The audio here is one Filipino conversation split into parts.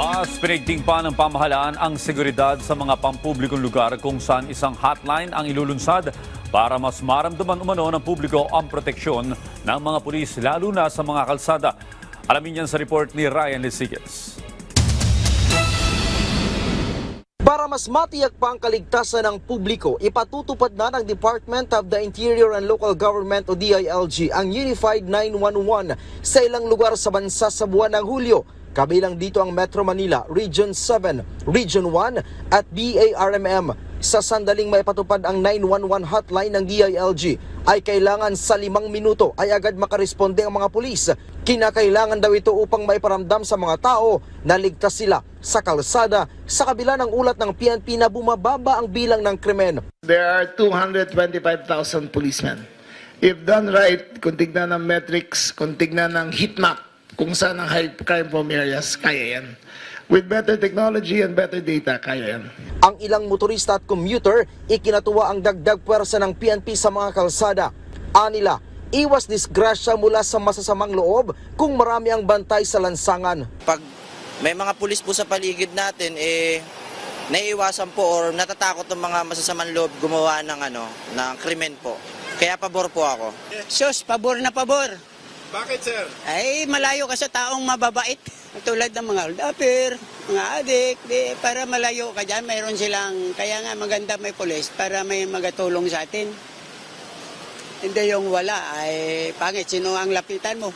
Mas pinigting pa ng pamahalaan ang seguridad sa mga pampublikong lugar kung saan isang hotline ang ilulunsad para mas maramdaman umano ng publiko ang proteksyon ng mga pulis lalo na sa mga kalsada. Alamin yan sa report ni Ryan Lesigas. Para mas matiyak pa ang kaligtasan ng publiko, ipatutupad na ng Department of the Interior and Local Government o DILG ang Unified 911 sa ilang lugar sa bansa sa buwan ng Hulyo. Kabilang dito ang Metro Manila, Region 7, Region 1 at BARMM. Sa sandaling maipatupad ang 911 hotline ng DILG ay kailangan sa limang minuto ay agad makaresponde ang mga pulis. Kinakailangan daw ito upang maiparamdam sa mga tao na ligtas sila sa kalsada sa kabila ng ulat ng PNP na bumababa ang bilang ng krimen. There are 225,000 policemen. If done right, kung tignan ng metrics, kung tignan ng heat map, kung saan ang high crime prone areas, kaya yan. With better technology and better data, kaya yan. Ang ilang motorista at commuter, ikinatuwa ang dagdag pwersa ng PNP sa mga kalsada. Anila, iwas disgrasya mula sa masasamang loob kung marami ang bantay sa lansangan. pag may mga pulis po sa paligid natin, eh, naiiwasan po or natatakot ng mga masasamang loob gumawa ng ano, ng krimen po. Kaya pabor po ako. Sus, pabor na pabor. Bakit, sir? Ay, malayo ka sa taong mababait. Tulad ng mga oldapir, mga adik, di, para malayo ka dyan, mayroon silang, kaya nga maganda may pulis para may magatulong sa atin. Hindi yung wala, ay pangit, sino ang lapitan mo?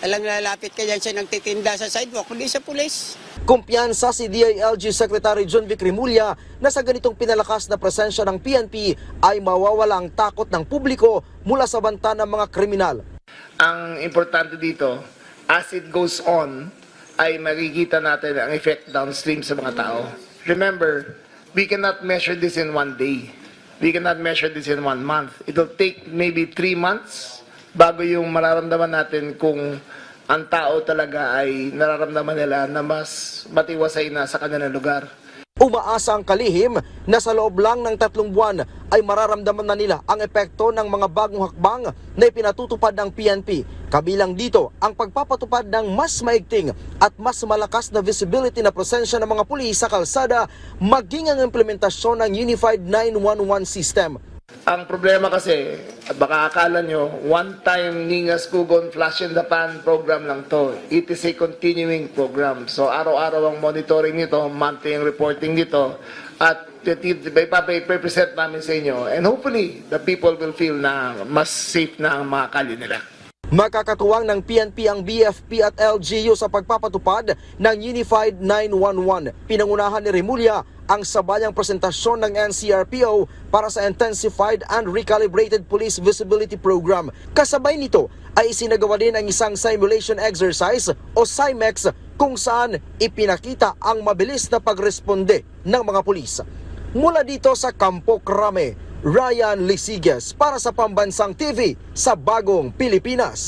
Alang lalapit ka dyan sa nagtitinda sa sidewalk, kundi sa pulis. Kumpiyansa si DILG Secretary John Vic Rimulya na sa ganitong pinalakas na presensya ng PNP ay mawawala ang takot ng publiko mula sa banta ng mga kriminal. Ang importante dito, as it goes on, ay makikita natin ang effect downstream sa mga tao. Remember, we cannot measure this in one day. We cannot measure this in one month. It'll take maybe three months bago yung mararamdaman natin kung ang tao talaga ay nararamdaman nila na mas matiwasay na sa kanilang lugar. Umaasa ang kalihim na sa loob lang ng tatlong buwan ay mararamdaman na nila ang epekto ng mga bagong hakbang na ipinatutupad ng PNP. Kabilang dito ang pagpapatupad ng mas maigting at mas malakas na visibility na presensya ng mga pulis sa kalsada maging ang implementasyon ng Unified 911 System. Ang problema kasi, at baka akala nyo, one-time Ningas Kugon Flash in the Pan program lang to. It is a continuing program. So araw-araw ang monitoring nito, monthly ang reporting nito, at ipapresent namin sa inyo. And hopefully, the people will feel na mas safe na ang mga kalye nila. Makakatuwang ng PNP ang BFP at LGU sa pagpapatupad ng Unified 911. Pinangunahan ni Remulla ang sabayang presentasyon ng NCRPO para sa Intensified and Recalibrated Police Visibility Program. Kasabay nito ay isinagawa din ang isang simulation exercise o SIMEX kung saan ipinakita ang mabilis na pagresponde ng mga pulis. Mula dito sa Campo Crame, Ryan Lisigas para sa Pambansang TV sa Bagong Pilipinas.